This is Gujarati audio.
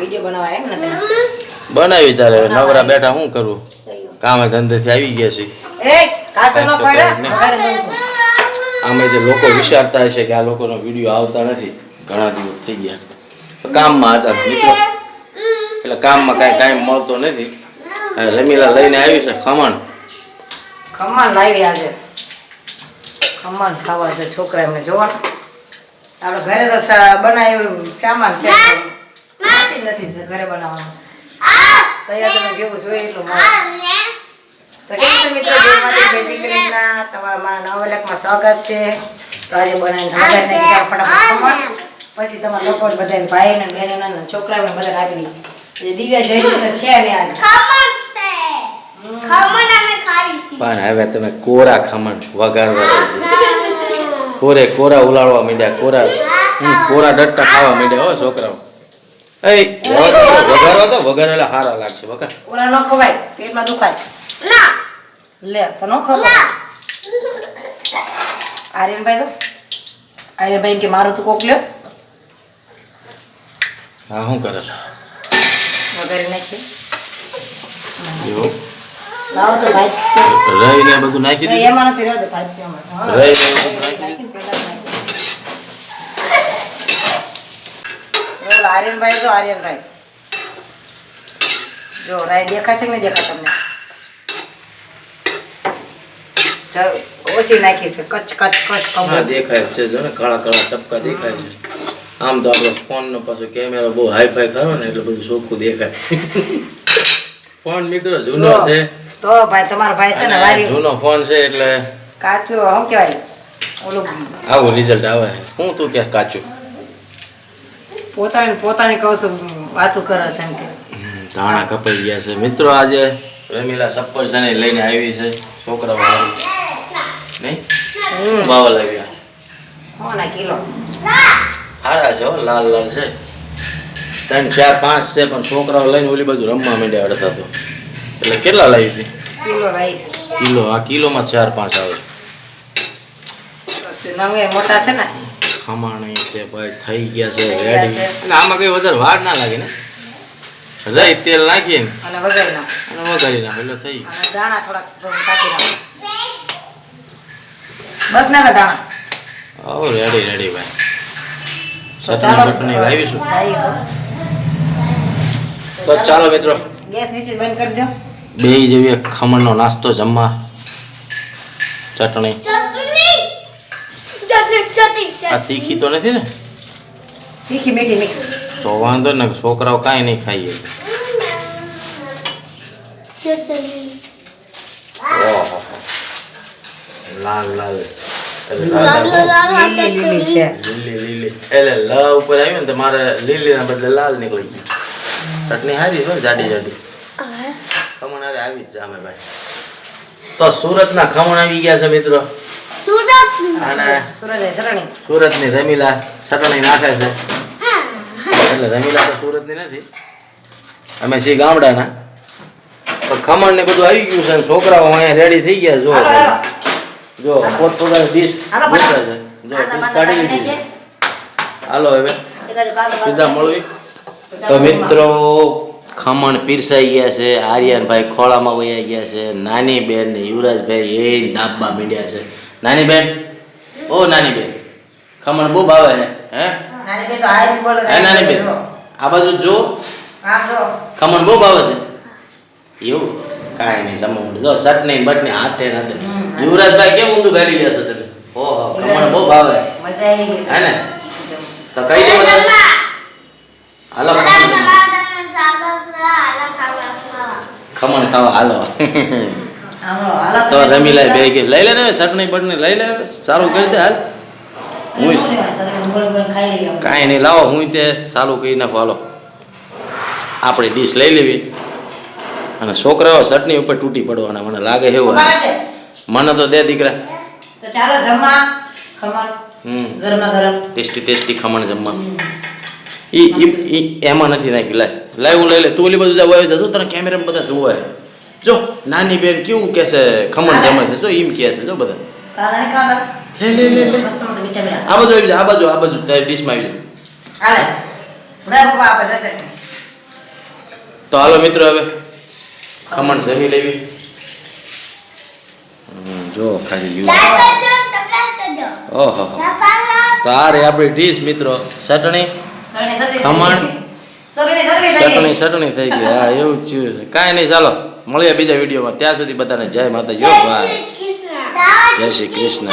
વીડિયો બનાવવા એમ ને બનાવી તારે. નવરા બેઠા શું કરું? કામે ધંધેથી આવી ગયા છે. આમે જે લોકો વિચારતા હશે કે આ લોકોનો વીડિયો આવતા નથી ઘણા દિવસ થઈ ગયા. કામમાં હતા મિત્રો એટલે કામમાં કાંઈ ટાઈમ મળતો નથી. રમીલા લઈને આવી છે ખમણ. ખમણ લાવી આજે. ખમણ ખાવા છે છોકરા એમને જોવાનું આપણે ઘરે તો બનાવ્યું સામાન છે. નાસી નથી ઘરે બનાવવાનું. તૈયાર તમે જેવું જોઈએ એટલું મળે. તો કેમ છો મિત્રો? જય માતા જય શ્રી કૃષ્ણ. તમારા મારા નવા વ્લોગમાં સ્વાગત છે. તો આજે બનાવીને વઘારી નાખી ફટાફટ ખમણ પછી તમારા લોકો બધા ભાઈને બહેનોને ને છોકરાઓને બધાને આપી દીધી દિવ્યા જયશ્રી તો છે ને આજે. ખમણ છે. ખમણ અમે ખાઈશું પણ હવે તમે કોરા ખમણ વઘારવા કોરે કોરા ઉલાળવા માંડ્યા કોરા કોરા ડટ્ટા ખાવા માંડ્યા હો છોકરાઓ. એ વઘારવા તો વઘારેલા સારા લાગશે બકા. ઓલા ન ખવાય પેટમાં દુખાય. ના. લે તો ન ખવાય. આર્યનભાઈ જો. આર્યનભાઈ કે મારું તું કોક લ્યો. હા શું કરે વઘારી નાખી લાવો તો ભાઈ. રહી ને બધું નાખી દીધું? એમાં નથી રહ્યો ભાઈ પીવામાં રહી ને બધું નાખી. ઓલા આર્યનભાઈ જો આર્યનભાઈ. જો રાય દેખાય છે કે નહીં દેખાય તમને? ઓછી નાખી છે. કચ કચ કચ હા દેખાય છે. જો ને કાળા કાળા ટપકા દેખાય છે. આમ તો આપણો ફોન નો પાછો કેમેરો બહુ હાઈ ફાઈ ખરો ને એટલે બધું ચોખ્ખું દેખાય. ફોન મિત્રો જૂનો છે. તો ભાઈ તમારો ભાઈ છે ને વારી જૂનો ફોન છે એટલે કાચું શું કહેવાય? ઓલું આવું રિઝલ્ટ આવે. હું તું કે કાચું? પોતાની પોતાની કહું છું વાતો કરે છે એમ કે. ધાણા કપાઈ ગયા છે. મિત્રો આજે રમીલા સફરજન લઈને આવી છે. છોકરાઓ હારું. નહીં? બાવલ આવ્યા. કોના કિલો. સારા છે લાલ લાલ છે. ત્રણ ચાર પાંચ છે પણ છોકરાઓ લઈને ઓલી બાજુ રમવા માંડ્યા અડતા તો. એટલે કેટલા લાવી છે? કિલો કિલો આ કિલોમાં ચાર પાંચ આવે. મોટા છે ને ખમાણી છે ભાઈ થઈ ગયા છે રેડી અને આમાં કઈ વધારે વાર ના લાગે ને. રાઈ તેલ નાખીએ ને. અને વઘારી નાખો. અને વઘારી નાખો એટલે થઈ અને દાણા થોડાક કાપી નાખો. બસ ના દાણા. ઓ રેડી રેડી ભાઈ. તો ચટણી લાવીશું લાવીશું. તો ચાલો મિત્રો. ગેસ નીચે બંધ કરી દો. બે જેવી ખમણનો નાસ્તો જમવા. ચટણી. ચટણી. આ તીખી તો નથી ને તીખી મીઠી મિક્સ તો વાંધો ને છોકરાઓ કાંઈ નહીં ખાઈએ ચટણી ઓહો લાલ લાલ એટલે લાલ લાલ લાલ આ લીલી લીલી ચટણી છે લીલી લીલી એટલે લ ઉપર આવ્યું ને તો મારે લીલી ના બદલે લાલ નીકળી ગઈ ચટણી હારી છે જાડી જાડી ખમણ હારે આવી જ જામે ભાઈ તો સુરતના ખમણ આવી ગયા છે મિત્રો સુરત. સુરજ રમીલા ચટણી નાખે છે. એટલે રમીલા તો સુરતની નથી. અમે છીએ ગામડાના. તો ખમણ ને બધું આવી ગયું છે અને છોકરાઓ અહીંયા રેડી થઈ ગયા જો જો પોત પોતાની ડીશ મૂકે છે. જો ડીશ કાઢી લીધી છે. હાલો હવે. સીધા મળવી. તો મિત્રો ખમણ પીરસાઈ ગયા છે. આર્યનભાઈ ખોળામાં વયા ગયા છે. નાની બેન ને યુવરાજભાઈ એ દાબવા મીડ્યા છે. નાની બેન? ઓ નાની બેન. ખમણ બહુ ભાવે હે હે? નાની બેન તો આ જ બોલે હે નાની બેન? આ બાજુ જો. આ જો. ખમણ બહુ ભાવે છે. એવું? કાંઈ નહીં જમવા જો ચટણી બટ નહીં હાથે નાથે હમ. યુવરાજભાઈ કેમ ઊંધું ઘેરી ગયા છો તમે? ઓહો ખમણ બહુ ભાવે. મજા આવી ગઈ છે. હે ને? તો કઈ દેવો હાલો ખમણ ખમણ ખાવા હાલો. તો તમે રમી લાય બે કે લઈ લે ને ચટણી બટણી લઈ લે સારું કરી દે હાલ. હું. કાંઈ નહીં લાવો હું તે સારું કરી નાખો. હાલો. આપણી ડીશ લઈ લેવી. અને છોકરાઓ ચટણી ઉપર તૂટી પડવાના. મને લાગે એવું મને તો દે દીકરા. તો ચાલો જમવા. ખમણ. હમ. ગરમા ગરમ. ટેસ્ટી ટેસ્ટી ખમણ જમવા. ઈ એમાં નથી નાખ્યું. લાય. લાય હું લઈ લે તું ઓલી બધું જાવ આવી જતો તને કેમેરામાં બધા જોવે. જો નાની બેન કેવું કે છે? ખમણ જમે છે. જો એમ કે છે. જો બધા. લે આ બાજુ આવી જાય આ બાજુ આ બાજુ. તારી ડીશમાં આવી જાય તો હાલો મિત્રો હવે. ખમણ જમી લેવી. જો ખાલી ઓહો. તો આ રે આપણી ડીશ મિત્રો. ચટણી. ખમણ. ચટણી ચટણી થઈ ગઈ. હા એવું જ છે. કાંઈ નહીં ચાલો. મળીએ બીજા વિડીયોમાં. ત્યાં સુધી બધાને જય માતાજી. જય શ્રી કૃષ્ણ.